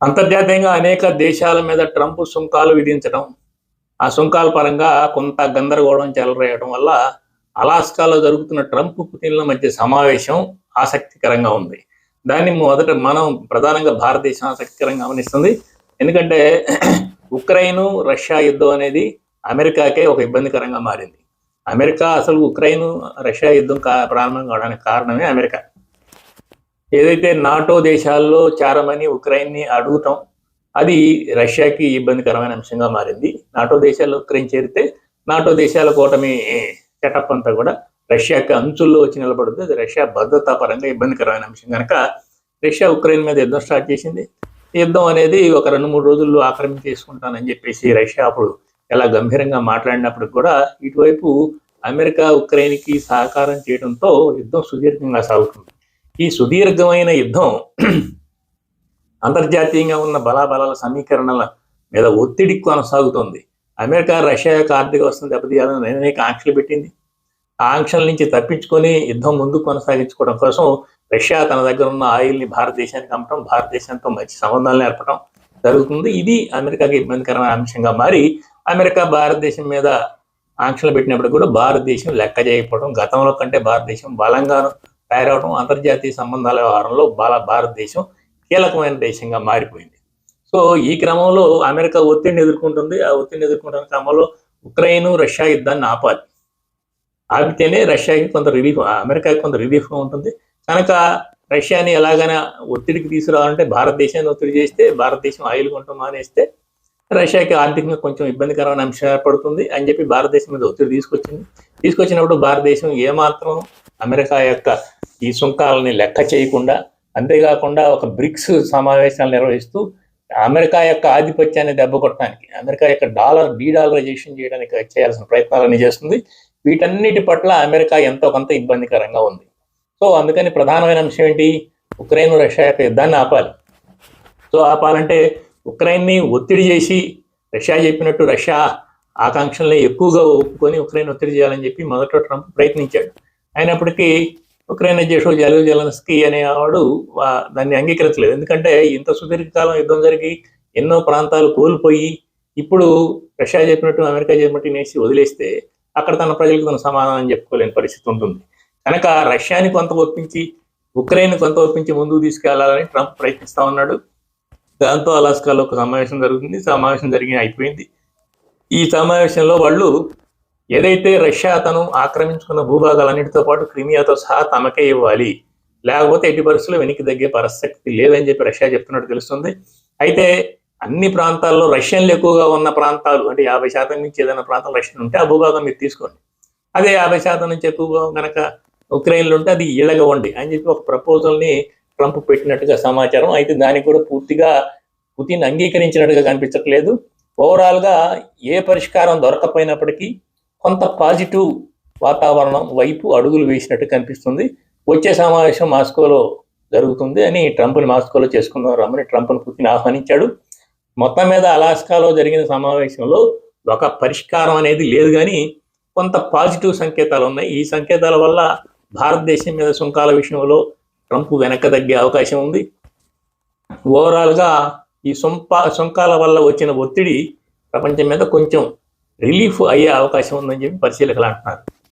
అంతర్జాతీయంగా అనేక దేశాల మీద ట్రంప్ సుంకాలు విధించడం ఆ సుంకాల పరంగా కొంత గందరగోళం చెలరేయడం వల్ల అలాస్కాలో జరుగుతున్న ట్రంప్ పుతిన్ల మధ్య సమావేశం ఆసక్తికరంగా ఉంది. దాన్ని మొదట మనం ప్రధానంగా భారతదేశం ఆసక్తికరంగా గమనిస్తుంది. ఎందుకంటే ఉక్రెయిన్ రష్యా యుద్ధం అనేది అమెరికాకే ఒక ఇబ్బందికరంగా మారింది. అమెరికా అసలు ఉక్రెయిన్ రష్యా యుద్ధం కా ప్రారంభం కావడానికి కారణమే అమెరికా. ఏదైతే నాటో దేశాల్లో చారమని ఉక్రెయిన్ని అడుగుతాం అది రష్యాకి ఇబ్బందికరమైన అంశంగా మారింది. నాటో దేశాల్లో ఉక్రెయిన్ చేరితే నాటో దేశాల కూటమి సెటప్ అంతా కూడా రష్యాకి అంచుల్లో వచ్చి నిలబడుతుంది. అది రష్యా భద్రతా పరంగా ఇబ్బందికరమైన అంశం. కనుక రష్యా ఉక్రెయిన్ మీద యుద్ధం స్టార్ట్ చేసింది. యుద్ధం అనేది ఒక రెండు మూడు రోజుల్లో ఆక్రమించి చేసుకుంటానని చెప్పేసి రష్యా అప్పుడు ఎలా గంభీరంగా మాట్లాడినప్పుడు కూడా ఇటువైపు అమెరికా ఉక్రెయిన్కి సహకారం చేయడంతో యుద్ధం సుదీర్ఘంగా సాగుతుంది. ఈ సుదీర్ఘమైన యుద్ధం అంతర్జాతీయంగా ఉన్న బలాబలాల సమీకరణల మీద ఒత్తిడి కొనసాగుతుంది. అమెరికా రష్యా యొక్క ఆర్థిక వ్యవస్థను దెబ్బతీయాలని అనేక ఆంక్షలు పెట్టింది. ఆ ఆంక్షల నుంచి తప్పించుకొని యుద్ధం ముందు కొనసాగించుకోవడం కోసం రష్యా తన దగ్గర ఉన్న ఆయిల్ని భారతదేశానికి అమ్మటం భారతదేశంతో మంచి సంబంధాలు ఏర్పడటం జరుగుతుంది. ఇది అమెరికాకి ఇబ్బందికరమైన అంశంగా మారి అమెరికా భారతదేశం మీద ఆంక్షలు పెట్టినప్పుడు కూడా భారతదేశం లెక్క చేయకపోవడం గతంలో కంటే భారతదేశం బలంగాను తయారవడం అంతర్జాతీయ సంబంధాల వ్యవహారంలో బాల భారతదేశం కీలకమైన దేశంగా మారిపోయింది. సో ఈ క్రమంలో అమెరికా ఒత్తిడిని ఎదుర్కొంటుంది. ఆ ఒత్తిడిని ఎదుర్కొంటున్న క్రమంలో ఉక్రెయిన్ రష్యా యుద్ధాన్ని ఆపాలి. ఆపితేనే రష్యాకి కొంత రిలీఫ్ అమెరికాకి కొంత రిలీఫ్గా ఉంటుంది. కనుక రష్యాని ఎలాగైనా ఒత్తిడికి తీసుకురావాలంటే భారతదేశాన్ని ఒత్తిడి చేస్తే భారతదేశం ఆయిల్ కొంటం మానేస్తే రష్యాకి ఆర్థికంగా కొంచెం ఇబ్బందికరమైన అంశం ఏర్పడుతుంది అని చెప్పి భారతదేశం మీద ఒత్తిడి తీసుకొచ్చింది. తీసుకొచ్చినప్పుడు భారతదేశం ఏమాత్రం అమెరికా యొక్క ఈ సుంకాలని లెక్క చేయకుండా అంతేకాకుండా ఒక బ్రిక్స్ సమావేశాలు నిర్వహిస్తూ అమెరికా యొక్క ఆధిపత్యాన్ని దెబ్బకొట్టడానికి అమెరికా యొక్క డాలర్ డీడాలరైజేషన్ చేయడానికి చేయాల్సిన ప్రయత్నాలన్నీ చేస్తుంది. వీటన్నిటి పట్ల అమెరికా ఎంతో కొంత ఇబ్బందికరంగా ఉంది. సో అందుకని ప్రధానమైన అంశం ఏంటి? ఉక్రెయిన్ రష్యా యొక్క యుద్ధాన్ని ఆపాలి. సో ఆపాలంటే ఉక్రెయిన్ని ఒత్తిడి చేసి రష్యా చెప్పినట్టు రష్యా ఆకాంక్షల్ని ఎక్కువగా ఒప్పుకొని ఉక్రెయిన్ ఒత్తిడి చేయాలని చెప్పి మొదట ట్రంప్ ప్రయత్నించాడు. అయినప్పటికీ ఉక్రెయిన్ అధ్యక్షుడు జలు జలన్స్కీ అనేవాడు వా- దాన్ని అంగీకరించలేదు. ఎందుకంటే ఇంత సుదీర్ఘకాలం యుద్ధం జరిగి ఎన్నో ప్రాంతాలు కోల్పోయి ఇప్పుడు రష్యా చెప్పినట్టు అమెరికా చెప్పినట్టు నేసి వదిలేస్తే అక్కడ తన ప్రజలకు తన సమాధానం చెప్పుకోలేని పరిస్థితి ఉంటుంది. కనుక రష్యాని కొంత ఒప్పించి ఉక్రెయిన్ కొంత ఒప్పించి ముందుకు తీసుకెళ్ళాలని ట్రంప్ ప్రయత్నిస్తా ఉన్నాడు. దాంతో అలాస్కాలో ఒక సమావేశం జరుగుతుంది. సమావేశం జరిగి అయిపోయింది. ఈ సమావేశంలో వాళ్ళు ఏదైతే రష్యా తను ఆక్రమించుకున్న భూభాగాలన్నిటితో పాటు క్రిమియాతో సహా తమకే ఇవ్వాలి లేకపోతే ఎట్టి పరిస్థితుల్లో వెనక్కి తగ్గే పరిస్థితి లేదని చెప్పి రష్యా చెప్తున్నట్టు తెలుస్తుంది. అయితే అన్ని ప్రాంతాల్లో రష్యన్లు ఎక్కువగా ఉన్న ప్రాంతాలు అంటే యాభై శాతం నుంచి ఏదైనా ప్రాంతం రష్యన్ ఉంటే ఆ భూభాగం మీరు తీసుకోండి. అదే యాభై శాతం నుంచి ఎక్కువగా కనుక ఉక్రెయిన్లు ఉంటే అది ఇళ్ళగవండి అని చెప్పి ఒక ప్రపోజల్ని ట్రంప్ పెట్టినట్టుగా సమాచారం. అయితే దానికి కూడా పూర్తిగా పుతిన్ అంగీకరించినట్టుగా కనిపించట్లేదు. ఓవరాల్గా ఏ పరిష్కారం దొరకపోయినప్పటికీ కొంత పాజిటివ్ వాతావరణం వైపు అడుగులు వేసినట్టు కనిపిస్తుంది. వచ్చే సమావేశం మాస్కోలో జరుగుతుంది అని ట్రంప్ని మాస్కోలో చేసుకుందాం రమ్మని ట్రంప్ను పుతిన్ ఆహ్వానించాడు. మొత్తం మీద అలాస్కాలో జరిగిన సమావేశంలో ఒక పరిష్కారం అనేది లేదు కానీ కొంత పాజిటివ్ సంకేతాలు ఉన్నాయి. ఈ సంకేతాల వల్ల భారతదేశం మీద సుంకాల విషయంలో ట్రంప్ వెనక తగ్గే అవకాశం ఉంది. ఓవరాల్గా ఈ సుంపా సుంకాల వల్ల వచ్చిన ఒత్తిడి ప్రపంచం మీద కొంచెం రిలీఫ్ అయ్యే అవకాశం ఉందని చెప్పి పరిశీలకులు అంటున్నారు.